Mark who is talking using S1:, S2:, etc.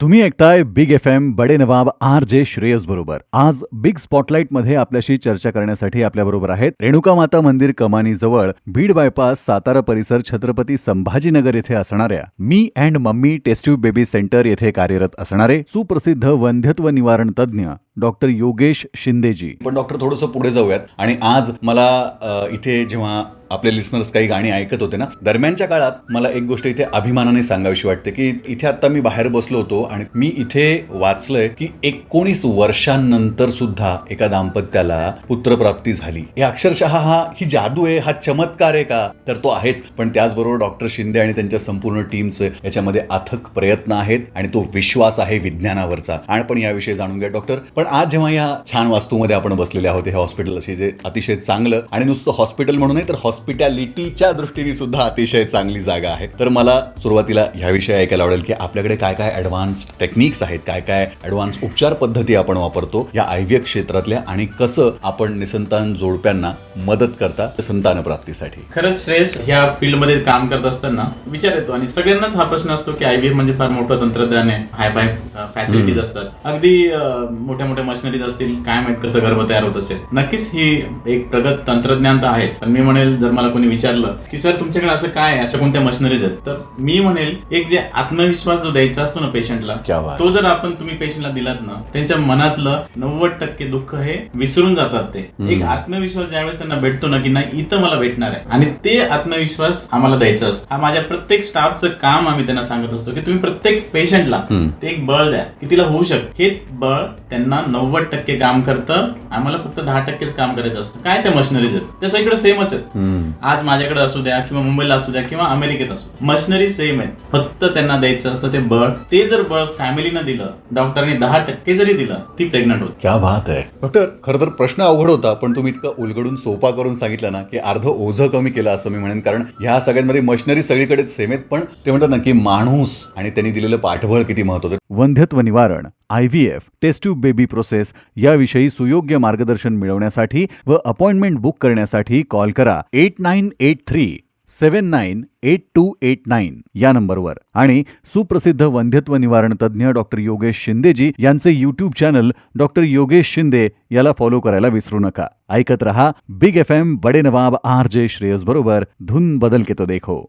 S1: तुम्ही ऐकताय Big F M Bade Nawab R J Shreyas बरोबर. आज बिग स्पॉटलाइटमध्ये आपल्याशी चर्चा करण्यासाठी आपल्या बरोबर आहेत रेणुका माता मंदिर कमानी जवळ बीड बायपास सातारा परिसर छत्रपती संभाजीनगर येथे असणाऱ्या me and mummy test tube baby centre येथे कार्यरत असणारे सुप्रसिद्ध वंध्यत्व निवारण तज्ज्ञ डॉक्टर योगेश शिंदेजी.
S2: पण डॉक्टर थोडंसं पुढे जाऊयात. आणि आज मला अ, इथे जेव्हा आपले लिस्नर्स काही गाणी ऐकत होते ना दरम्यानच्या काळात मला एक गोष्ट इथे अभिमानाने सांगावीशी वाटते की इथे आता मी बाहेर बसलो होतो आणि मी इथे वाचलंय की एकोणीस वर्षांनंतर सुद्धा एका दाम्पत्याला पुत्रप्राप्ती झाली. हे अक्षरशः हा ही जादू आहे हा चमत्कार आहे का? तर तो आहेच. पण त्याचबरोबर डॉक्टर शिंदे आणि त्यांच्या संपूर्ण टीमचे याच्यामध्ये अथक प्रयत्न आहेत आणि तो विश्वास आहे विज्ञानावरचा. आणि पण याविषयी जाणून घ्या डॉक्टर. पण आज जेव्हा या छान वास्तूमध्ये आपण बसलेले आहोत हे हॉस्पिटल असे जे अतिशय चांगलं आणि नुसतं हॉस्पिटल म्हणून नाही तर हॉस्पिटॅलिटीच्या दृष्टीने सुद्धा अतिशय चांगली जागा आहे. तर मला सुरुवातीला ह्याविषयी ऐकायला आवडेल की आपल्याकडे काय काय ॲडव्हान्स टेक्निक्स आहेत काय काय ॲडव्हान्स उपचार पद्धती आपण वापरतो या आय व्ही क्षेत्रातल्या आणि कसं आपण निसंतान जोडप्यांना मदत करता संतान प्राप्तीसाठी. खरंच
S3: श्रेयस ह्या फील्डमध्ये काम करत असताना विचार येतो आणि सगळ्यांनाच हा प्रश्न असतो की आयव्हीएफ म्हणजे फार मोठं तंत्रज्ञान आहे. हाय फाय फॅसिलिटीज असतात. अगदी मोठ्या मोठ्या मशिनरीज असतील काय माहीत कसं गर्भ तयार होत असेल. नक्कीच ही एक प्रगत तंत्रज्ञान तर आहेच. पण मी म्हणेल जर मला कोणी विचारलं की सर तुमच्याकडे असं काय आहे? अशा कोणत्या मशिनरीज आहेत? तर मी म्हणेल एक जे आत्मविश्वास जो द्यायचा असतो ना पेशंटला
S2: क्या बात.
S3: तो जर आपण तुम्ही पेशंटला दिलात ना त्यांच्या मनातलं नव्वद टक्के दुःख हे विसरून जातात ते. एक आत्मविश्वास ज्यावेळेस त्यांना भेटतो ना की नाही इथं मला भेटणार आहे. आणि ते आत्मविश्वास आम्हाला द्यायचा असतो. हा माझ्या प्रत्येक स्टाफचं काम आम्ही त्यांना सांगत असतो की तुम्ही प्रत्येक पेशंटला. ते एक बळ द्या की तिला होऊ शकते हे बळ त्यांना नव्वद टक्के काम करतं आम्हाला फक्त दहा टक्केच काम करायचं असतं. काय त्या मशिनरीज आहेत? त्या सगळीकडे सेमच आहेत. आज माझ्याकडे असू द्या किंवा मुंबईला असू द्या किंवा अमेरिकेत असू मशिनरी सेम आहेत. फक्त त्यांना द्यायचं असतं ते बळ. ते जर बळ फॅमिलीनं दिलं डॉक्टरने दहा टक्के जरी दिलं ती प्रेग्नंट होते.
S2: क्या बात आहे. डॉक्टर खरं तर प्रश्न अवघड होता पण तुम्ही इतकं उलगडून सोपा करून सांगितलं ना की अर्ध ओझं कमी केलं असं मी म्हणेन. कारण ह्या सगळ्यांमध्ये मशिनरी सगळीकडेच सेम आहेत पण ते म्हणतात ना की माणूस आणि त्यांनी दिलेलं पाठबळ किती महत्वाचं
S1: वंध्यत्व निवारण. I V F test tube baby process याविषयी सुयोग्य मार्गदर्शन मिळवण्यासाठी व अपॉइंटमेंट बुक करण्यासाठी कॉल करा eight nine eight three seven nine eight two eight nine या नंबरवर. आणि सुप्रसिद्ध वंध्यत्व निवारण तज्ज्ञ डॉक्टर योगेश शिंदेजी यांचे YouTube channel doctor Yogesh Shinde याला फॉलो करायला विसरू नका. ऐकत रहा Big F M Bade Nawab R J Shreyas बरोबर धुन बदल के तो देखो.